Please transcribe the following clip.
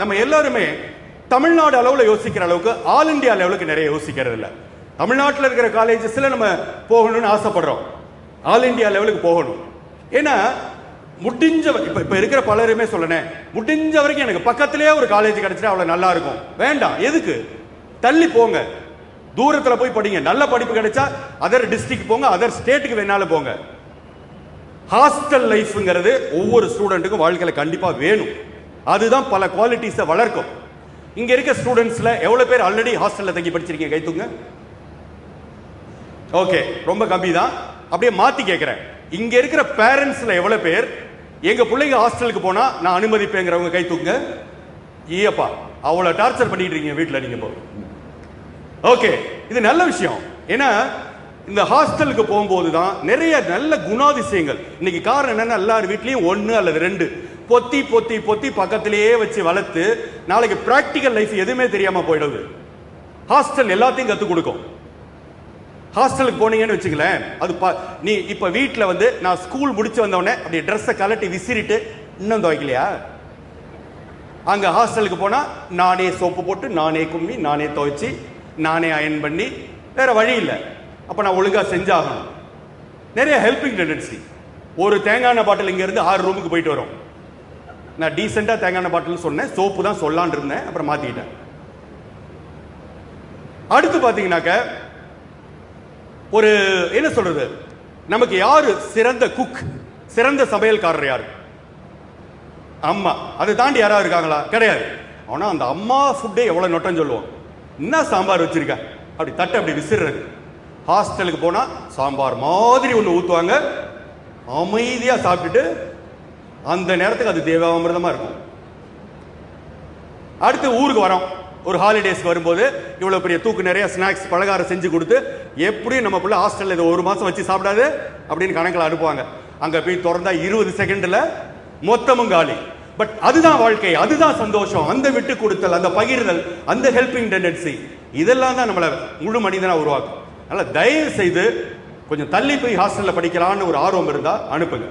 நம்ம எல்லாருமே தமிழ்நாடு அளவில் யோசிக்கிற அளவுக்கு ஆல் இந்தியா லெவலுக்கு நிறைய யோசிக்கிறது இல்லை. தமிழ்நாட்டில் இருக்கிற காலேஜஸ்ல நம்ம போகணும்னு ஆசைப்படுறோம். ஆல் இந்தியா லெவலுக்கு போகணும். ஏன்னா முடிஞ்ச இப்போ இப்போ இருக்கிற பலருமே சொல்லனேன் முடிஞ்ச வரைக்கும் எனக்கு பக்கத்திலே ஒரு காலேஜ் கிடச்சிட்டா அவ்வளோ நல்லா இருக்கும். வேண்டாம். எதுக்கு? தள்ளி போங்க. தூரத்தில் போய் படிங்க. நல்ல படிப்பு கிடைச்சா அதர் டிஸ்ட்ரிக்ட் போங்க அதர் ஸ்டேட்டுக்கு வேணாலும் போங்க. ஹாஸ்டல் லைஃப்ங்கிறது ஒவ்வொரு ஸ்டூடெண்ட்டுக்கும் வாழ்க்கையில் கண்டிப்பாக வேணும். அதுதான் பல குவாலிட்டிஸை வளர்க்கும். இங்கே இருக்க ஸ்டூடெண்ட்ஸில் எவ்வளோ பேர் ஆல்ரெடி ஹாஸ்டலில் தங்கி படிச்சிருக்கீங்க? கை தூங்க ஓகே ரொம்ப கம்மி தான் அப்படியே மாற்றி கேட்குறேன் இங்கே இருக்கிற பேரண்ட்ஸில் எவ்வளோ பேர்? எங்கள் பிள்ளைங்க ஹாஸ்டலுக்கு போனால் நான் அனுமதிப்பேங்கிறவங்க கை தூங்க ஈயப்பா அவ்வளோ டார்ச்சர் பண்ணிட்டு இருக்கீங்க வீட்டில் நீங்கள் போ ஓகே இது நல்ல விஷயம். ஏன்னா இந்த ஹாஸ்டலுக்கு போகும்போது தான் நிறைய நல்ல குணாதிசயங்கள். இன்னைக்கு காரணம் என்னன்னா எல்லார் வீட்லேயும் ஒன்று அல்லது ரெண்டு. பொத்தி பொத்தி பொத்தி பக்கத்திலேயே வச்சு வளர்த்து நாளைக்கு ப்ராக்டிக்கல் லைஃப் எதுவுமே தெரியாம போயிடுது. ஹாஸ்டல் எல்லாத்தையும் கற்றுக் கொடுக்கும். ஹாஸ்டலுக்கு போனீங்கன்னு வச்சுங்களேன் அது பா நீ இப்ப வீட்டில் வந்து நான் ஸ்கூல் முடிச்சு வந்தவொடனே அப்படியே ட்ரெஸ்ஸை கலட்டி விசிறிட்டு இன்னும் துவைக்கலையா? அங்க ஹாஸ்டலுக்கு போனா நானே சோப்பு போட்டு நானே கும்மி நானே துவைச்சி நானே அயன் பண்ணி வேற வழி இல்லை. அப்ப நான் ஒழுங்கா செஞ்சாகணும். நிறைய ஹெல்பிங் டெண்டன்சி ஒரு தேங்காய் பாட்டில் இங்க இருந்து ஆறு ரூமுக்கு போயிட்டு வரும். நான் டீசெண்டாக தேங்காய் எண்ணெய் பாட்டில் சொன்னேன். சோப்பு தான் சொல்லான் இருந்தேன். அப்புறம் மாற்றிக்கிட்டேன் அடுத்து பார்த்தீங்கன்னாக்க ஒரு என்ன சொல்றது? நமக்கு யார் சிறந்த குக் சிறந்த சமையல்காரர் யார்? அம்மா. அதை தாண்டி யாராவது இருக்காங்களா? கிடையாது. ஆனால் அந்த அம்மா ஃபுட்டே எவ்வளோ நொட்டம் சொல்லுவோம். என்ன சாம்பார் வச்சிருக்க? அப்படி தட்டை அப்படி விசிறது ஹாஸ்டலுக்கு போனால் சாம்பார் மாதிரி ஒன்று ஊற்றுவாங்க அமைதியாக சாப்பிட்டுட்டு அந்த நேரத்துக்கு அது தேவாமிர்தமா இருக்கும். அடுத்து ஊருக்கு வரோம். ஒரு ஹாலிடேஸ்க்கு வரும்போது இவ்வளோ பெரிய தூக்கு நிறைய ஸ்நாக்ஸ் பலகாரம் செஞ்சு கொடுத்து எப்படியும் நம்ம பிள்ளை ஹாஸ்டலில் இதை ஒரு மாதம் வச்சு சாப்பிடாது அப்படின்னு கணக்கில் அனுப்புவாங்க. அங்கே போய் திறந்தா இருபது செகண்டில் மொத்தமும் காலி. பட் அதுதான் வாழ்க்கை அதுதான் சந்தோஷம். அந்த விட்டு கொடுத்தல் அந்த பகிர்தல் அந்த ஹெல்பிங் டெண்டன்சி இதெல்லாம் தான் நம்மளை முழு மனிதனாக உருவாக்கும். அதனால் தயவு செய்து கொஞ்சம் தள்ளி போய் ஹாஸ்டலில் படிக்கலான்னு ஒரு ஆர்வம் இருந்தால் அனுப்புங்க.